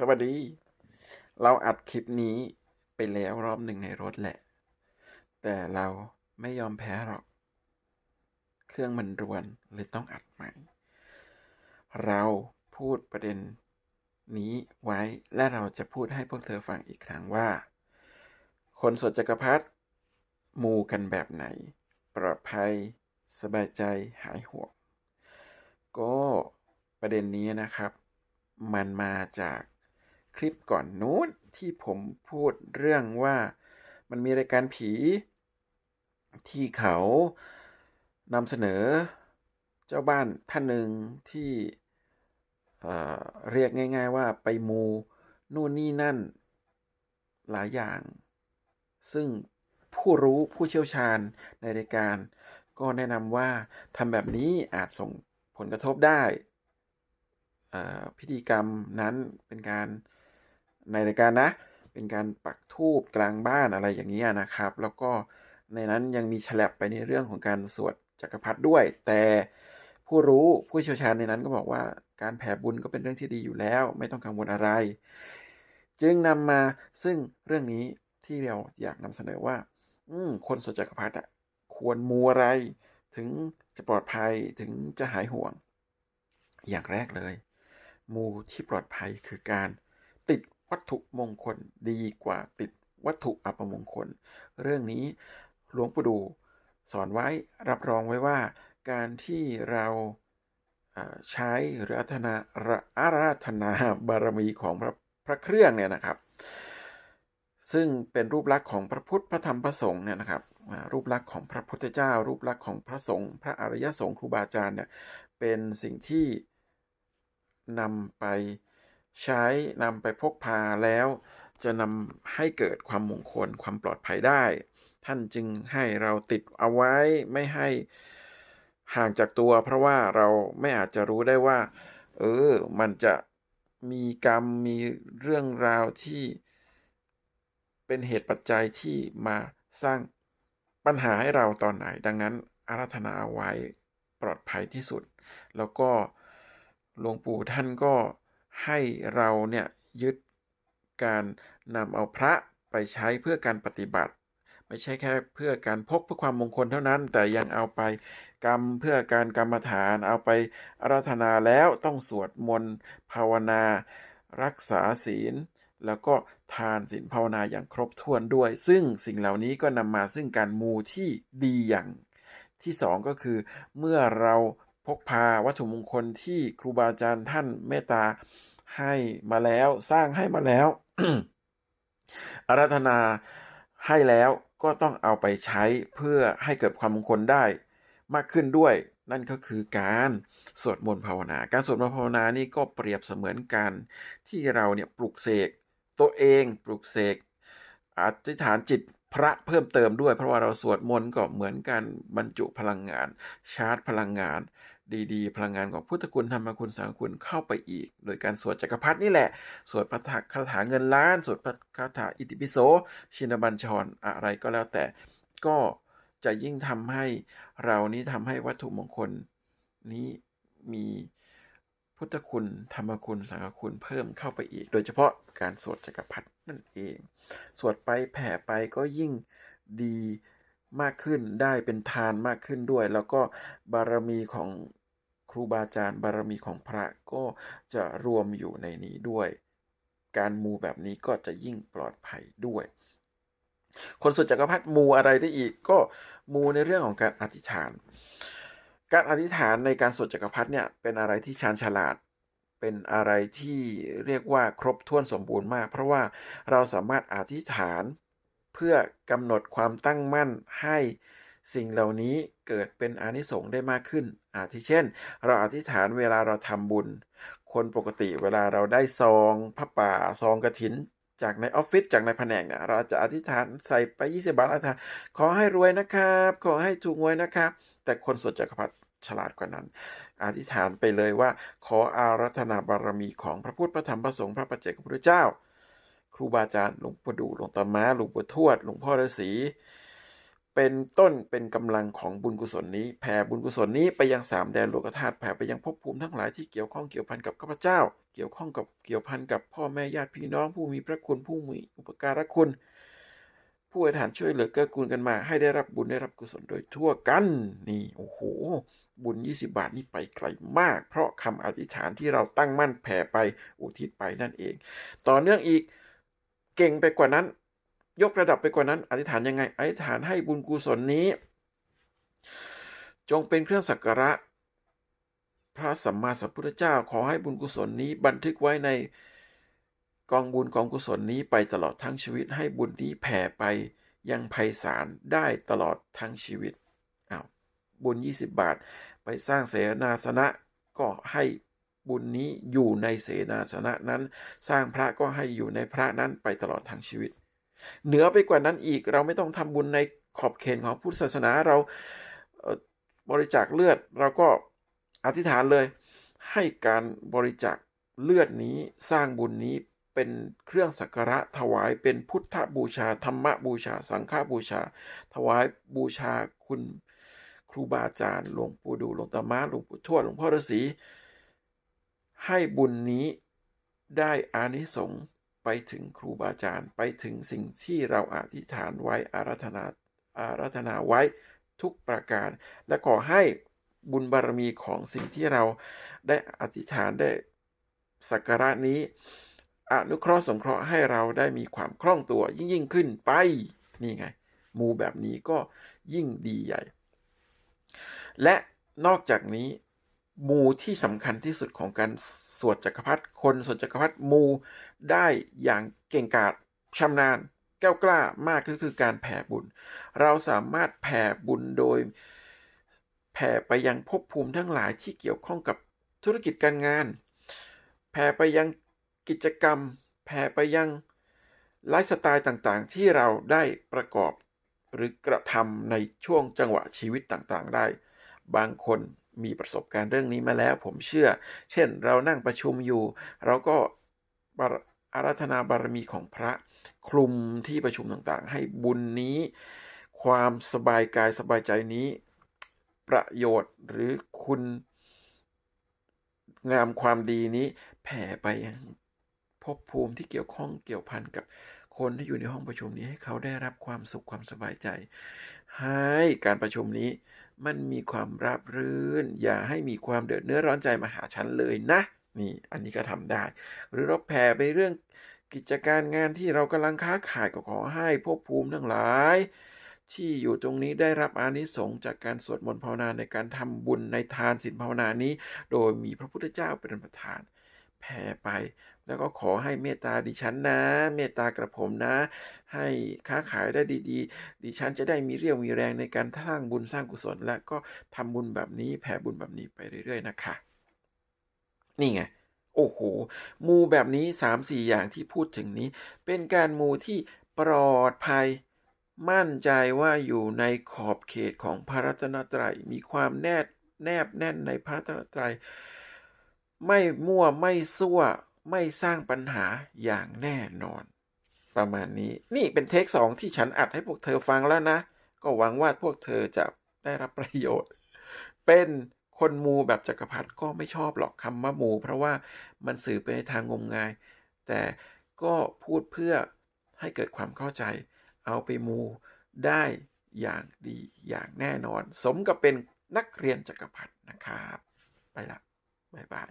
สวัสดี เราอัดคลิปนี้ไปแล้วรอบหนึ่งในรถแหละ แต่เราไม่ยอมแพ้หรอก เครื่องมันรวนเลยต้องอัดใหม่ เราพูดประเด็นนี้ไว้และเราจะพูดให้พวกเธอฟังอีกครั้งว่า คนสวดจักรพรรดิมูกันแบบไหน ปลอดภัย สบายใจหายห่วง ก็ประเด็นนี้นะครับ มันมาจาก คลิปก่อนนู้นที่ผมพูดเรื่องว่ามันมีรายการผีที่เขานำเสนอเจ้าบ้านท่านหนึ่งที่เเรียกง่ายๆว่าไปมูนู่นนี่นั่นหลายอย่าง ซึ่งผู้รู้ผู้เชี่ยวชาญในรายการ ก็แนะนำว่าทำแบบนี้อาจส่งผลกระทบได้พิธีกรรมนั้นเป็นการ ในรายการนะ เป็นการปักธูปกลางบ้านอะไรอย่างนี้ยนะครับ แล้วก็ในนั้นยังมีฉลับไปในเรื่องของการสวดจักรพรรดิด้วย แต่ผู้รู้ผู้เชี่ยวชาญในนั้นก็บอกว่าการแผ่บุญก็เป็นเรื่องที่ดีอยู่แล้ว ไม่ต้องกังวลอะไร จึงนำมาซึ่งเรื่องนี้ที่เราอยากนำเสนอว่า อืคนสวดจักรพรรดิอะควรมูอะไร ถึงจะปลอดภัยถึงจะหายห่วง อย่างแรกเลย มูที่ปลอดภัยคือการติด วัตถุมงคลดีกว่าติดวัตถุอัปมงคล เรื่องนี้หลวงปู่ดูสอนไว้รับรองไว้ว่า การที่เราใช้หรืออาราธนาอาราธนาบารมีของพระพระเครื่องเนี่ยนะครับ ซึ่งเป็นรูปลักษณ์ของพระพุทธพระธรรมพระสงฆ์เนี่ยนะครับรูปลักษณ์ของพระพุทธเจ้า รูปลักษณ์ของพระสงฆ์พระอริยสงฆ์ครูบาอาจารย์เนี่ยเป็นสิ่งที่นำไป ใช้นำไปพกพาแล้ว จะนำให้เกิดความมงคลความปลอดภัยได้ ท่านจึงให้เราติดเอาไว้ไม่ให้ห่างจากตัว เพราะว่าเราไม่อาจจะรู้ได้ว่า เออ มันจะมีกรรมมีเรื่องราวที่เป็นเหตุปัจจัยที่มาสร้างปัญหาให้เราตอนไหน ดังนั้นอาราธนาเอาไว้ปลอดภัยที่สุด แล้วก็หลวงปู่ท่านก็ ให้เราเนี่ยยึดการนำเอาพระไปใช้เพื่อการปฏิบัติ ไม่ใช่แค่เพื่อการพกเพื่อความมงคลเท่านั้น แต่ยังเอาไปกรรมเพื่อการกรรมฐาน เอาไปอาราธนาแล้วต้องสวดมนต์ภาวนา รักษาศีล แล้วก็ทานศีลภาวนาอย่างครบถ้วนด้วย ซึ่งสิ่งเหล่านี้ก็นำมาซึ่งการมูที่ดีอย่างที่สองก็คือเมื่อเรา พกพาวัตถุมงคลที่ครูบาอาจารย์ท่านเมตตาให้มาแล้วสร้างให้มาแล้วอาราธนาให้แล้วก็ต้องเอาไปใช้เพื่อให้เกิดความมงคลได้มากขึ้นด้วย นั่นก็คือการสวดมนต์ภาวนา การสวดมนต์ภาวนานี่ก็เปรียบเสมือนกัน ที่เราเนี่ยปลุกเสกตัวเองปลุกเสกอธิษฐานจิตพระเพิ่มเติมด้วย เพราะว่าเราสวดมนต์ก็เหมือนการบรรจุพลังงาน ชาร์จพลังงาน ดีๆ พลังงานของพุทธคุณธรรมคุณสังคุณเข้าไปอีก โดยการสวดจักรพรรดินี่แหละ สวดพระคาถาเงินล้าน สวดพระคาถาอิติปิโส ชินบัญชรอะไรก็แล้วแต่ ก็จะยิ่งทำให้เรานี้ทำให้วัตถุมงคลนี้มีพุทธคุณ ธรรมคุณ สังฆคุณเพิ่มเข้าไปอีก โดยเฉพาะการสวดจักรพรรดินั่นเอง สวดไปแผ่ไปก็ยิ่งดี มากขึ้นได้เป็นทานมากขึ้นด้วย แล้วก็บารมีของครูบาอาจารย์บารมีของพระก็จะรวมอยู่ในนี้ด้วย การมูแบบนี้ก็จะยิ่งปลอดภัยด้วย คนสวดจักรพรรดิมูอะไรได้อีกก็มูในเรื่องของการอธิษฐาน การอธิษฐานในการสวดจักรพรรดิเนี่ยเป็นอะไรที่ชาญฉลาดเป็นอะไรที่เรียกว่าครบถ้วนสมบูรณ์มาก เพราะว่าเราสามารถอธิษฐาน เพื่อกำหนดความตั้งมั่นให้สิ่งเหล่านี้เกิดเป็นอนิสงส์ได้มากขึ้น อาทิเช่น เราอธิษฐานเวลาเราทำบุญ คนปกติเวลาเราได้ซองพระป่าซองกระถิน จากในออฟฟิศจากในแผนกเนี่ยเราจะอธิษฐานใส่ไป 20 บาทอธิษฐานขอให้รวยนะครับ ขอให้ถูกหวยนะครับ แต่คนสวดจักรพรรดิฉลาดกว่านั้น อธิษฐานไปเลยว่า ขออารัธนาบารมีของพระพุทธพระธรรมพระสงฆ์พระปัจเจกพระพุทธเจ้า ครูบาอาจารย์หลวงปู่ดูหลวงตาม้าหลวงปู่ทวดหลวงพ่อฤาษีเป็นต้นเป็นกำลังของบุญกุศลนี้แผ่บุญกุศลนี้ไปยังสามแดนโลกธาตุแผ่ไปยังภพภูมิทั้งหลายที่เกี่ยวข้องเกี่ยวพันกับข้าพเจ้า เกี่ยวข้องกับเกี่ยวพันกับพ่อแม่ญาติพี่น้องผู้มีพระคุณผู้มีอุปการะคุณ ผู้อธิษฐานช่วยเหลือเกื้อกูลกันมา ให้ได้รับบุญได้รับกุศลโดยทั่วกันนี่โอ้โหบุญ 20 บาทนี่ไปไกลมาก เพราะคำอธิษฐานที่เราตั้งมั่นแผ่ไปอุทิศไปนั่นเอง ต่อเนื่องอีก เก่งไปกว่านั้น ยกระดับไปกว่านั้น อธิษฐานยังไง อธิษฐานให้บุญกุศลนี้ จงเป็นเครื่องสักการะ พระสัมมาสัมพุทธเจ้าขอให้บุญกุศลนี้ บันทึกไว้ในกองบุญกองกุศลนี้ไปตลอดทั้งชีวิต ให้บุญนี้แผ่ไปยังไพศาลได้ตลอดทั้งชีวิตอ้าวบุญ 20 บาท ไปสร้างเสนาสนะก็ให้ บุญนี้อยู่ในเสนาสนะนั้น สร้างพระก็ให้อยู่ในพระนั้นไปตลอดทั้งชีวิต เหนือไปกว่านั้นอีกเราไม่ต้องทำบุญในขอบเขตของพุทธศาสนาเราบริจาคเลือดเราก็อธิษฐานเลย ให้การบริจาคเลือดนี้สร้างบุญนี้เป็นเครื่องสักการะถวายเป็นพุทธบูชา ธรรมบูชา สังฆบูชา ถวายบูชาคุณครูบาอาจารย์หลวงปู่ดูหลวงตามาหลวงปู่ทวดหลวงพ่อฤาษี ให้บุญนี้ได้อานิสงส์ไปถึงครูบาอาจารย์ไปถึงสิ่งที่เราอธิษฐานไว้อารัธนาอารัธนาไว้ทุกประการ และขอให้บุญบารมีของสิ่งที่เราได้อธิษฐานได้สักการะนี้ อนุเคราะห์สงเคราะห์ให้เราได้มีความคล่องตัวยิ่งยิ่งขึ้นไปนี่ไง มูแบบนี้ก็ยิ่งดีใหญ่ และนอกจากนี้ มูที่สำคัญที่สุดของการสวดจักรพรรดิคนสวดจักรพรรดิมูได้อย่างเก่งกาจชำนาญแก้วกล้ามากก็คือการแผ่บุญ เราสามารถแผ่บุญโดย แผ่ไปยังภพภูมิทั้งหลายที่เกี่ยวข้องกับธุรกิจการงาน แผ่ไปยังกิจกรรม แผ่ไปยังไลฟ์สไตล์ต่างๆ ที่เราได้ประกอบหรือกระทำในช่วงจังหวะชีวิตต่างๆได้ บางคน มีประสบการณ์เรื่องนี้มาแล้ว ผมเชื่อ เช่น เรานั่งประชุมอยู่ เราก็บาอาราธนาบารมีของพระคลุมที่ประชุมต่างๆ ให้บุญนี้ ความสบายกายสบายใจนี้ ประโยชน์หรือคุณงามความดีนี้แผ่ไปยังภพภูมิที่เกี่ยวข้องเกี่ยวพันกับ คนที่อยู่ในห้องประชุมนี้ให้เขาได้รับความสุขความสบายใจ ให้การประชุมนี้ มันมีความราบรื่น อย่าให้มีความเดือดเนื้อร้อนใจมาหาฉันเลยนะ นี่อันนี้ก็ทำได้ หรือเราแผ่ไปเรื่องกิจการงานที่เรากำลังค้าขายก็ขอให้ภพภูมิทั้งหลาย ที่อยู่ตรงนี้ได้รับอานิสงส์จากการสวดมนต์ภาวนาในการทำบุญในทานศีลภาวนานี้ โดยมีพระพุทธเจ้าเป็นประธานแผ่ไป แล้วก็ขอให้เมตตาดิฉันนะ เมตตากระผมนะ ให้ค้าขายได้ดีๆ ดิฉันจะได้มีเรี่ยวมีแรงในการสร้างบุญสร้างกุศล และก็ทำบุญแบบนี้แผ่บุญแบบนี้ไปเรื่อย ๆ นะคะ นี่ไงโอ้โห มูแบบนี้สามสี่อย่างที่พูดถึงนี้ เป็นการมูที่ปลอดภัย มั่นใจว่าอยู่ในขอบเขตของพระรัตนตรัย มีความแนบแนบแน่นในพระรัตนตรัย ไม่มั่วไม่ซั่ว ไม่สร้างปัญหาอย่างแน่นอน ประมาณนี้นี่เป็นเทคสองที่ฉันอัดให้พวกเธอฟังแล้วนะ ก็หวังว่าพวกเธอจะได้รับประโยชน์ เป็นคนมูแบบจักรพรรดิก็ไม่ชอบหรอกคำว่ามู เพราะว่ามันสื่อไปในทางงมงาย แต่ก็พูดเพื่อให้เกิดความเข้าใจ เอาไปมูได้อย่างดีอย่างแน่นอน สมกับเป็นนักเรียนจักรพรรดินะครับ ไปละ บ๊ายบาย